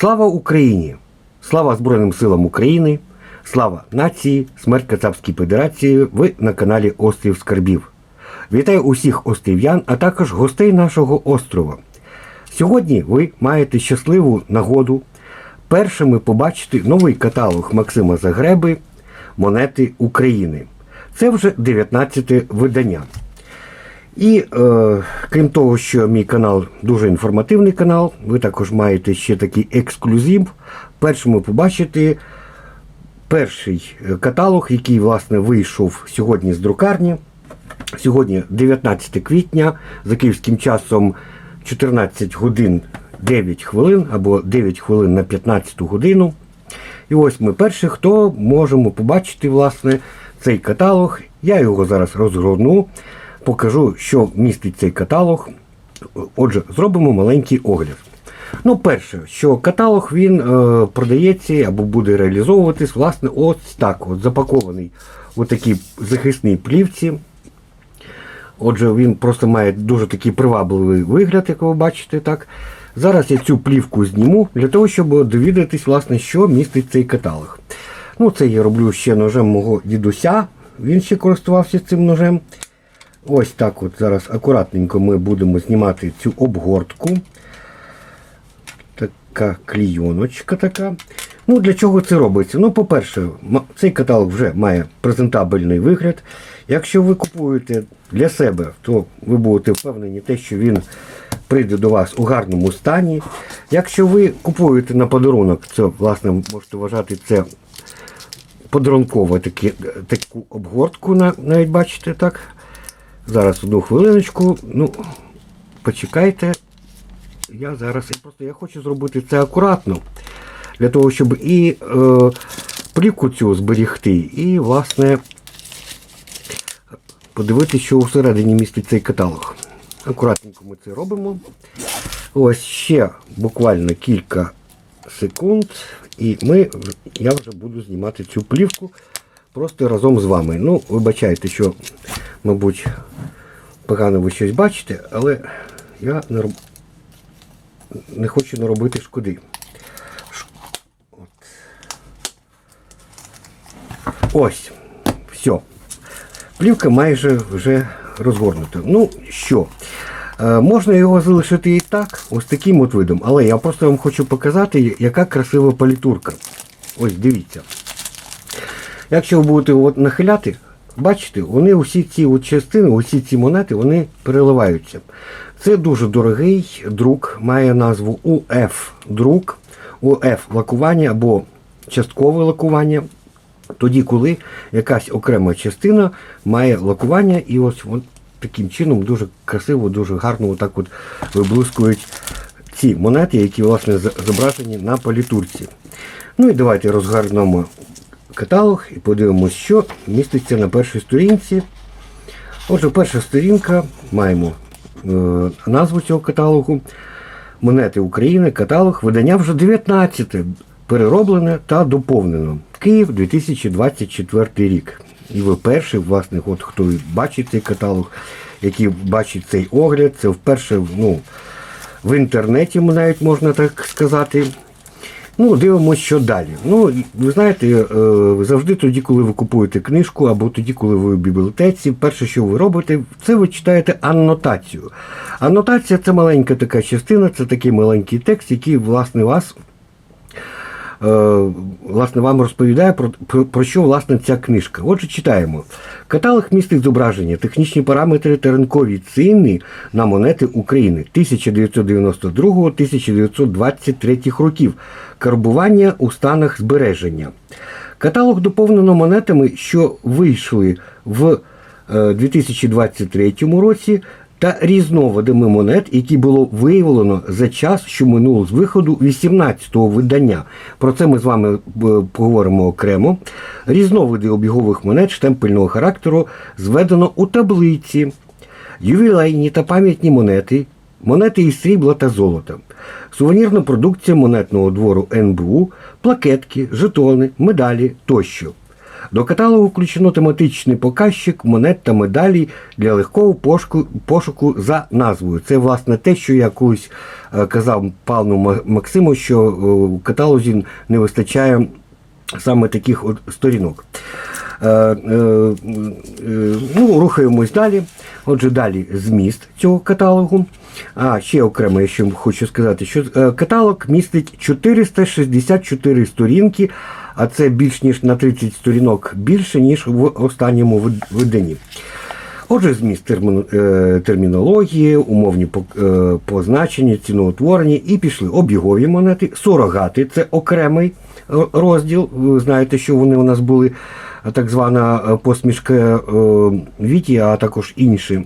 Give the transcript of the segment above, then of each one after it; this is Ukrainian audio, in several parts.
Слава Україні! Слава Збройним силам України! Слава нації! Смерть Кацапській Федерації! Ви на каналі Острів Скарбів. Вітаю усіх острів'ян, а також гостей нашого острова. Сьогодні ви маєте щасливу нагоду першими побачити новий каталог Максима Загреби Монети України. Це вже 19 видання. І е, крім того, що мій канал дуже інформативний канал, ви також маєте ще такий ексклюзив. Першими побачите перший е, каталог, який власне вийшов сьогодні з друкарні. Сьогодні 19 квітня, за київським часом 14 годин 9 хвилин або 9 хвилин на 15 годину. І ось ми перші, хто можемо побачити власне цей каталог. Я його зараз розгорну, покажу, що містить цей каталог. Отже, зробимо маленький огляд. Ну, перше, що каталог він е, продається або буде реалізовуватись, власне, ось так, от запакований у такій захисній плівці. Отже, він просто має дуже такий привабливий вигляд, як ви бачите. так. Зараз я цю плівку зніму для того, щоб довідатись, власне, що містить цей каталог. Ну, це я роблю ще ножем мого дідуся. Він ще користувався цим ножем. Ось так от зараз акуратненько ми будемо знімати цю обгортку. Така клійоночка така. Ну, Для чого це робиться? Ну, по-перше, цей каталог вже має презентабельний вигляд. Якщо ви купуєте для себе, то ви будете впевнені, те, що він прийде до вас у гарному стані. Якщо ви купуєте на подарунок, це, власне, можете вважати це подарунково таку обгортку, навіть бачите, так. Зараз одну хвилиночку. Ну, почекайте. Я зараз просто я хочу зробити це акуратно. Для того, щоб і е, плівку цю зберігти, і, власне, подивитися, що всередині містить цей каталог. Акуратненько ми це робимо. Ось ще буквально кілька секунд, і ми, я вже буду знімати цю плівку просто разом з вами. Ну, вибачайте, що, мабуть, погано ви щось бачите, але я не, роб... не хочу наробити шкоди. Ш- От. Ось, все. Плівка майже вже розгорнута. Ну що, е, можна його залишити і так, ось таким от видом, але я просто вам хочу показати, яка красива палітурка. Ось дивіться. Якщо ви будете от нахиляти, бачите, вони усі ці от частини, усі ці монети, вони переливаються. Це дуже дорогий друк, має назву УФ друк, УФ лакування або часткове лакування. Тоді, коли якась окрема частина має лакування, і ось от таким чином дуже красиво, дуже гарно отак от виблискують ці монети, які власне зображені на палітурці. Ну і давайте розгорнемо каталог і подивимось, що міститься на першій сторінці. Отже, перша сторінка маємо е, назву цього каталогу. Монети України, каталог, видання вже 19, перероблене та доповнено. Київ 2024 рік. І ви перший, власне, от хто бачить цей каталог, який бачить цей огляд, це вперше ну, в інтернеті, навіть можна так сказати. Ну, дивимося, що далі. Ну, ви знаєте, е, завжди тоді, коли ви купуєте книжку, або тоді, коли ви в бібліотеці, перше, що ви робите, це ви читаєте аннотацію. Аннотація це маленька така частина, це такий маленький текст, який, власне, вас. Е, Власне, вам розповідає про, про, про що власне ця книжка. Отже, читаємо. Каталог містить зображення, технічні параметри та ринкові ціни на монети України 1992-1923 років. Карбування у станах збереження. Каталог доповнено монетами, що вийшли в е, 2023 році, та різновидами монет, які було виявлено за час, що минуло з виходу 18-го видання. Про це ми з вами е, поговоримо окремо. Різновиди обігових монет штемпельного характеру зведено у таблиці. Ювілейні та пам'ятні монети, монети із срібла та золота, сувенірна продукція монетного двору НБУ, плакетки, жетони, медалі тощо. До каталогу включено тематичний показчик монет та медалей для легкого пошуку, за назвою. Це власне те, що я колись е, казав пану Максиму, що е, в каталозі не вистачає саме таких сторінок. Е, ну, рухаємось далі. Отже, далі зміст цього каталогу. А ще окремо, я ще хочу сказати, що каталог містить 464 сторінки, а це більш ніж на 30 сторінок більше, ніж в останньому вид- виданні. Отже, зміст терміно- е, термінології, умовні е, позначення, ціноутворення і пішли обігові монети, сурогати це окремий розділ. Ви знаєте, що вони у нас були так звана е, посмішка Віті, а також інші.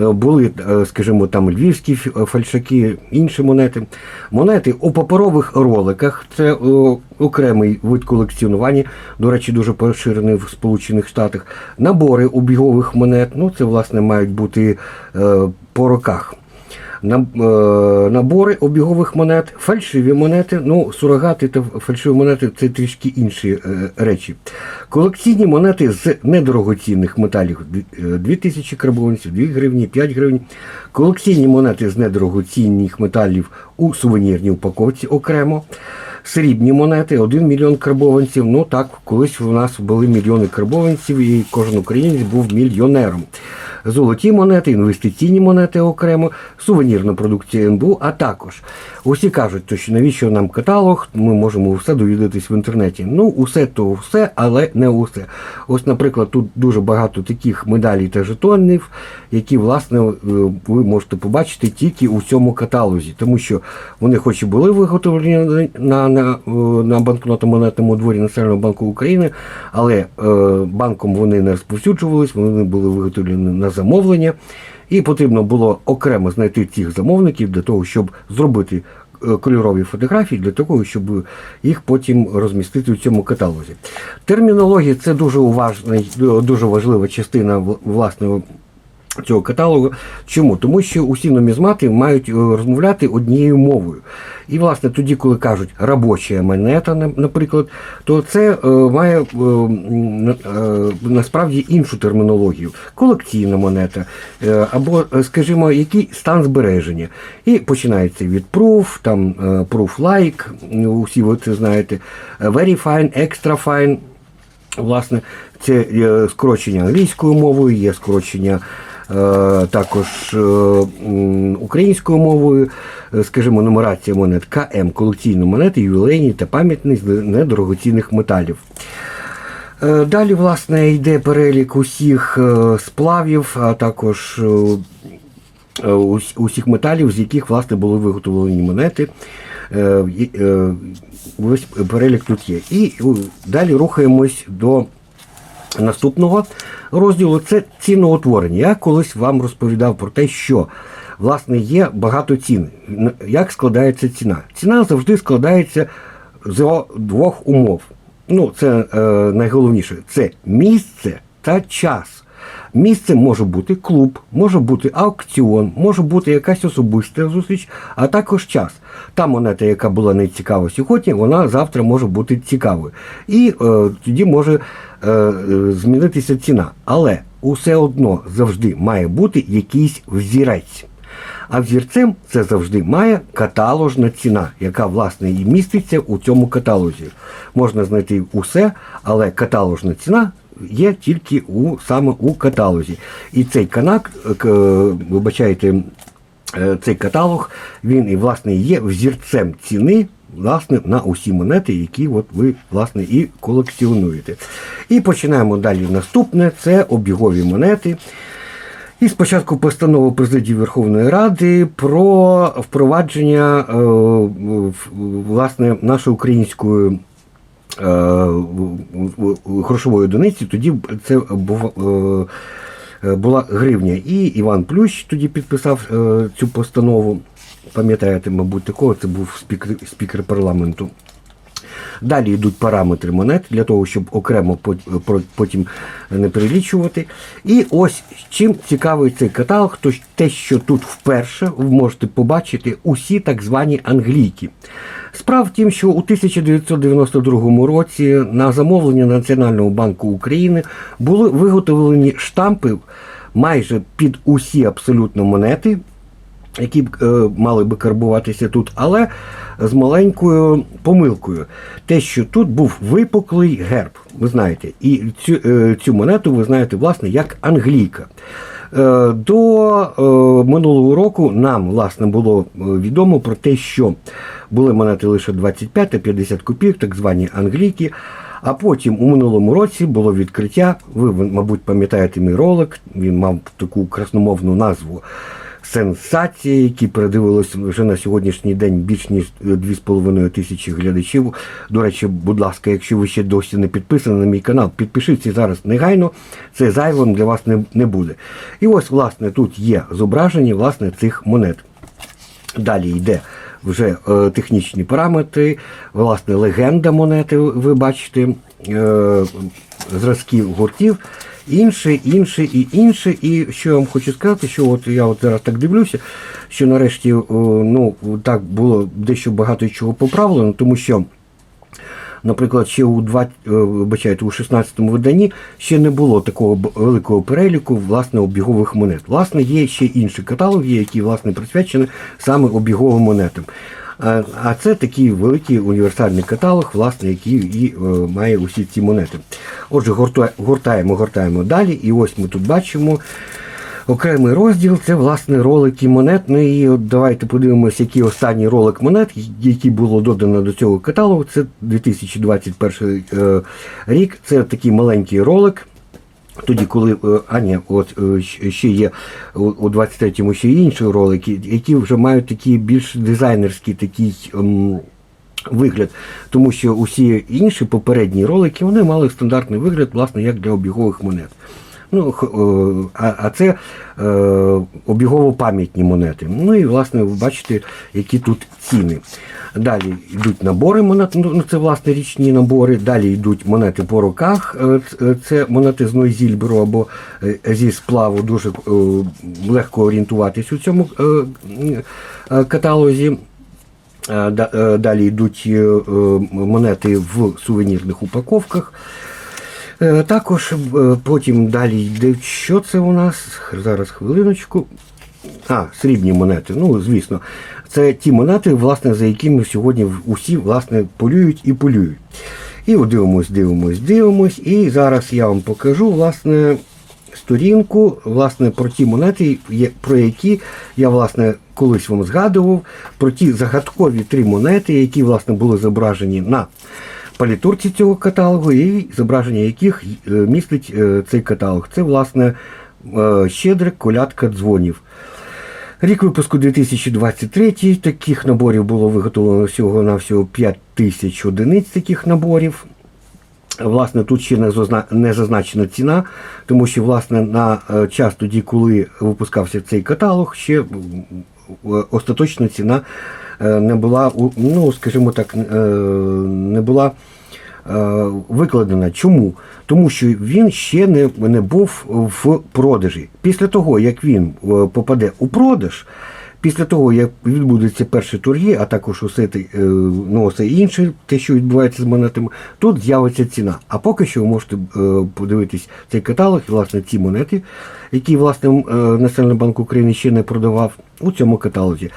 Е, Були, е, скажімо, там львівські фальшаки, інші монети. Монети у паперових роликах це е, окремий вид колекціонування, до речі, дуже поширений в Сполучених Штатах. Набори обігових монет, ну це власне мають бути е, по роках. Е, Набори обігових монет, фальшиві монети, ну, сурогати та фальшиві монети це трішки інші е, речі. Колекційні монети з недорогоцінних металів дві- е, 2000 карбованців, 2 гривні, 5 гривень. Колекційні монети з недорогоцінних металів у сувенірній упаковці окремо. Срібні монети 1 мільйон карбованців. Ну так, колись у нас були мільйони карбованців, і кожен українець був мільйонером. Золоті монети, інвестиційні монети окремо, сувенірна продукція НБУ, а також усі кажуть, що навіщо нам каталог, ми можемо все довідатись в інтернеті. Ну, усе то все, але не усе. Ось, наприклад, тут дуже багато таких медалей та жетонів, які, власне, е, ви можете побачити тільки у цьому каталозі, тому що вони, хоч і були виготовлені на, на, е, на банкното-монетному дворі Національного банку України, але е, банком вони не розповсюджувались, вони були виготовлені на замовлення. І потрібно було окремо знайти цих замовників для того, щоб зробити е, кольорові фотографії, для того, щоб їх потім розмістити у цьому каталозі. Термінологія це дуже уважна, дуже важлива частина вл- власне цього каталогу. Чому? Тому що усі нумізмати мають е, розмовляти однією мовою. І, власне, тоді, коли кажуть робоча монета, наприклад, то це е, має е, е, насправді іншу термінологію. Колекційна монета, е, або, е, скажімо, який стан збереження. І починається від proof, там е, proof like, ну, усі ви це знаєте, very fine, extra fine. Власне, це скорочення англійською мовою, є скорочення також е, українською мовою, е, скажімо, нумерація монет КМ, колекційні монети, ювілейні та пам'ятні з недорогоцінних металів. Е, Далі, власне, йде перелік усіх е, сплавів, а також е, е, ус- усіх металів, з яких власне були виготовлені монети. Е, е, Весь перелік тут є. І е, далі рухаємось до наступного розділу. Це ціноутворення. Я колись вам розповідав про те, що власне є багато цін. Як складається ціна? Ціна завжди складається з двох умов. Ну, це е, найголовніше це місце та час. Місце може бути клуб, може бути аукціон, може бути якась особиста зустріч, а також час. Та монета, яка була не цікава сьогодні, вона завтра може бути цікавою. І е, тоді може е, е, змінитися ціна. Але усе одно завжди має бути якийсь взірець. А взірцем це завжди має каталожна ціна, яка власне і міститься у цьому каталозі. Можна знайти усе, але каталожна ціна є тільки у саме у каталозі. І цей канак, е, е, вибачайте, е, цей каталог, він і власне є взірцем ціни. Власне, на усі монети, які от ви власне і колекціонуєте. І починаємо далі. Наступне це обігові монети. І спочатку постанова президії Верховної Ради про впровадження е, власне нашої української грошової одиниці. Тоді це е, е, була гривня. І Іван Плющ тоді підписав е, цю постанову. Пам'ятаєте, мабуть, такого, це був спікер, спікер парламенту. Далі йдуть параметри монет для того, щоб окремо про- потім не перелічувати. І ось чим цікавий цей каталог, то те, що тут вперше ви можете побачити усі так звані англійки. Справа в тім, що у 1992 році на замовлення Національного банку України були виготовлені штампи майже під усі абсолютно монети, які б, е, мали би карбуватися тут, але з маленькою помилкою. Те, що тут був випуклий герб, ви знаєте, і цю, е, цю монету ви знаєте, власне, як англійка. Е, До е, минулого року нам власне було е, відомо про те, що були монети лише 25 та 50 копійок, так звані англійки. А потім у минулому році було відкриття. Ви, мабуть, пам'ятаєте мій ролик. Він мав таку красномовну назву сенсації, які передивилися вже на сьогоднішній день більш ніж 2,5 тисячі глядачів. До речі, будь ласка, якщо ви ще досі не підписані на мій канал, підпишіться зараз негайно. Це зайвим для вас не, не буде. І ось, власне, тут є зображення власне цих монет. Далі йде вже е, технічні параметри, власне, легенда монети, ви бачите, е, зразків гуртів, інше, інше і інше. І що я вам хочу сказати, що от я от зараз так дивлюся, що нарешті е, ну, так було дещо багато чого поправлено, тому що. Наприклад, ще у 20, е, у 16-му виданні ще не було такого великого переліку власне обігових монет. Власне, є ще інші каталоги, які власне присвячені саме обіговим монетам. А, це такий великий універсальний каталог, власне, який і е, має усі ці монети. Отже, гуртаємо, гуртаємо далі, і ось ми тут бачимо. Окремий розділ це власне ролики монет. Ну і от давайте подивимося, який останній ролик монет, який було додано до цього каталогу. Це 2021 е, рік. Це такий маленький ролик. Тоді, коли е, а ні, от е, ще є у у 23-му ще інші ролики, які вже мають такий більш дизайнерський такий. ем, Вигляд, тому що усі інші попередні ролики вони мали стандартний вигляд, власне, як для обігових монет. Ну, е, а, це е, обігово-пам'ятні монети. Ну і власне ви бачите, які тут ціни. Далі йдуть набори монет, ну ну, це власне річні набори. Далі йдуть монети по роках. е, Це монети з Нойзільберу або зі сплаву. Дуже легко орієнтуватись у цьому каталозі. Да- Далі йдуть монети в сувенірних упаковках. Е, Також е, потім далі йде. Що це у нас? Зараз хвилиночку. А, срібні монети. Ну, звісно, це ті монети, власне, за якими сьогодні усі власне, полюють і полюють. І от дивимось, дивимось, дивимось. І зараз я вам покажу власне сторінку власне, про ті монети, про які я власне колись вам згадував, про ті загадкові три монети, які власне були зображені на палітурці цього каталогу, і зображення яких е, містить е, цей каталог. Це, власне, е, Щедрик, колядка дзвонів. Рік випуску 2023. Таких наборів було виготовлено всього-навсього 5 тисяч одиниць таких наборів. Власне, тут ще не зазначена ціна, тому що власне на час тоді, коли випускався цей каталог, ще остаточна ціна не була, ну скажімо так, не була викладена. Чому? Тому що він ще не, не був в продажі. Після того, як він е, попаде у продаж, Після того, як відбудуться перші торги, а також усе е, ну, все інше, те, що відбувається з монетами, тут з'явиться ціна. А поки що ви можете е, подивитись цей каталог, власне, ці монети, які власне е, Національний банк України ще не продавав у цьому каталозі.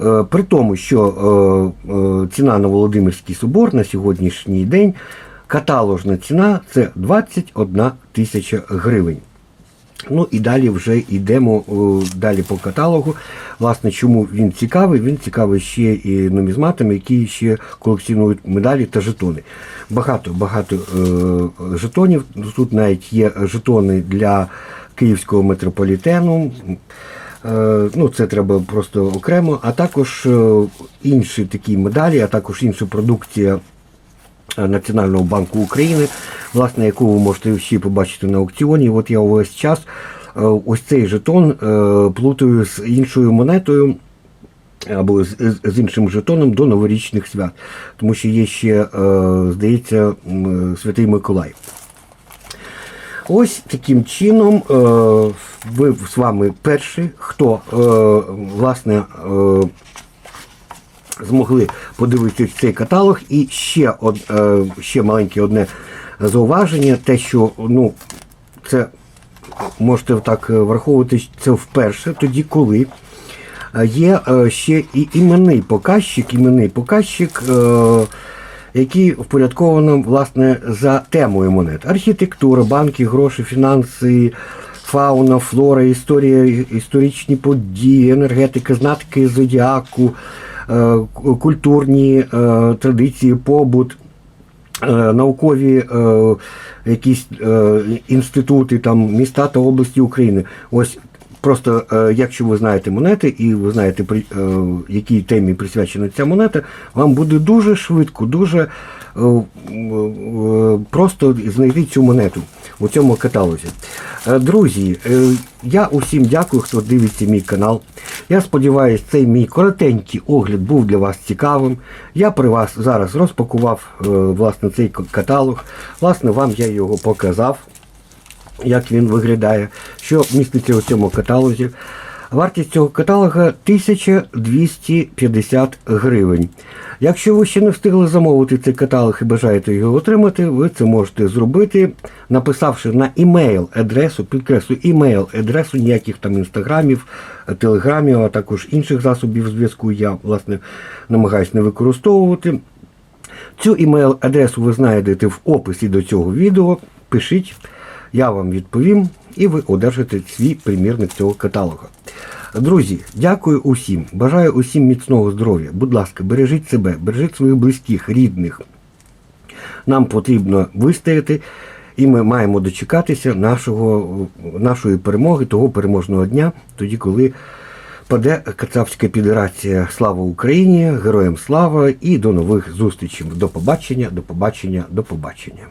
Е, При тому, що е, е, ціна на Володимирський собор на сьогоднішній день, каталожна ціна це 21 тисяча гривень. Ну і далі вже йдемо далі по каталогу. Власне, чому він цікавий? Він цікавий ще і нумізматами, які ще колекціонують медалі та жетони. Багато багато е, жетонів. Тут навіть є жетони для київського метрополітену. Е, ну, це треба просто окремо, а також е, інші такі медалі, а також інша продукція е, Національного банку України, власне, яку ви можете всі побачити на аукціоні. От я увесь час ось цей жетон плутаю з іншою монетою. або з, з- іншим жетоном до новорічних свят. Тому що є ще, здається, Святий Миколай. Ось таким чином е, ви з вами перші, хто е, власне е, змогли подивитися цей каталог. І ще, ще маленьке одне зауваження, те, що ну, це можете так враховувати, це вперше, тоді коли є ще і іменний показчик, іменний показчик. Який впорядковано власне за темою монет: архітектура, банки, гроші, фінанси, фауна, флора, історія, історичні події, енергетика, знатки зодіаку, е, культурні е, традиції, побут. е, Наукові якісь інститути, там міста та області України. Ось просто, е, якщо ви знаєте монети і ви знаєте, при, е, якій темі присвячена ця монета, вам буде дуже швидко, дуже е, просто знайти цю монету у цьому каталозі. Друзі, я усім дякую, хто дивиться мій канал. Я сподіваюся, цей мій коротенький огляд був для вас цікавим. Я при вас зараз розпакував власне цей каталог. Власне, вам я його показав як він виглядає, що міститься у цьому каталозі. Вартість цього каталога 1250 гривень. Якщо ви ще не встигли замовити цей каталог і бажаєте його отримати, ви це можете зробити, написавши на імейл адресу, підкреслю, імейл адресу, ніяких там інстаграмів, телеграмів, а також інших засобів зв'язку я власне намагаюся не використовувати. Цю імейл-адресу ви знайдете в описі до цього відео. Пишіть, я вам відповім, і ви одержите свій примірник цього каталога. Друзі, дякую усім. Бажаю усім міцного здоров'я. Будь ласка, бережіть себе, бережіть своїх близьких, рідних. Нам потрібно вистояти, і ми маємо дочекатися нашого, нашої перемоги, того переможного дня, тоді, коли паде Кацапська Федерація. Слава Україні! Героям слава і до нових зустрічей. До побачення, до побачення, до побачення.